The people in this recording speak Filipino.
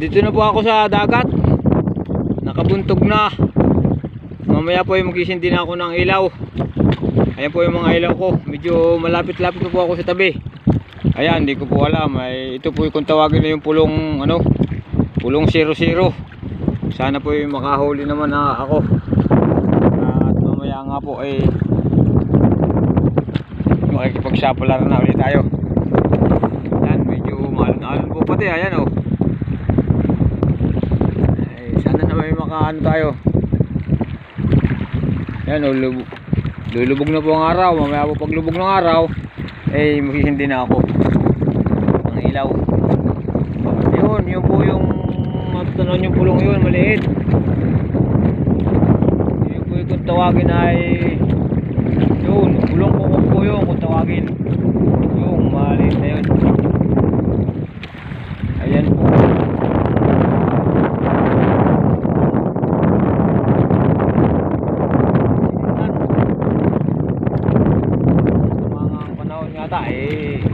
Nandito na po ako sa dagat. Nakabuntog na. Mamaya po ay magisindi na ako ng ilaw. Ayan po yung mga ilaw ko. Medyo malapit-lapit po ako sa tabi. Ayan, hindi ko po alam. Ay, ito po yung kung tawagin na yung pulong ano, pulong 00. Sana po yung makahuli naman na ako. At mamaya nga po ay makikipagsapalaran na ulit tayo. Yan, medyo maalon-alon po pati. Ayan oh. Ay, sana na may makaano tayo. Yan oh, lubog, lulubog na po ang araw. Mamaya po paglubog ng araw, eh maghihindi na ako ng ilaw. Yun, yun po yung matanon yung pulong yun, maliit. Yun po yung tawagin ay yun, pulong ko po yun kung tawagin. Yung maliit na yun. Aê!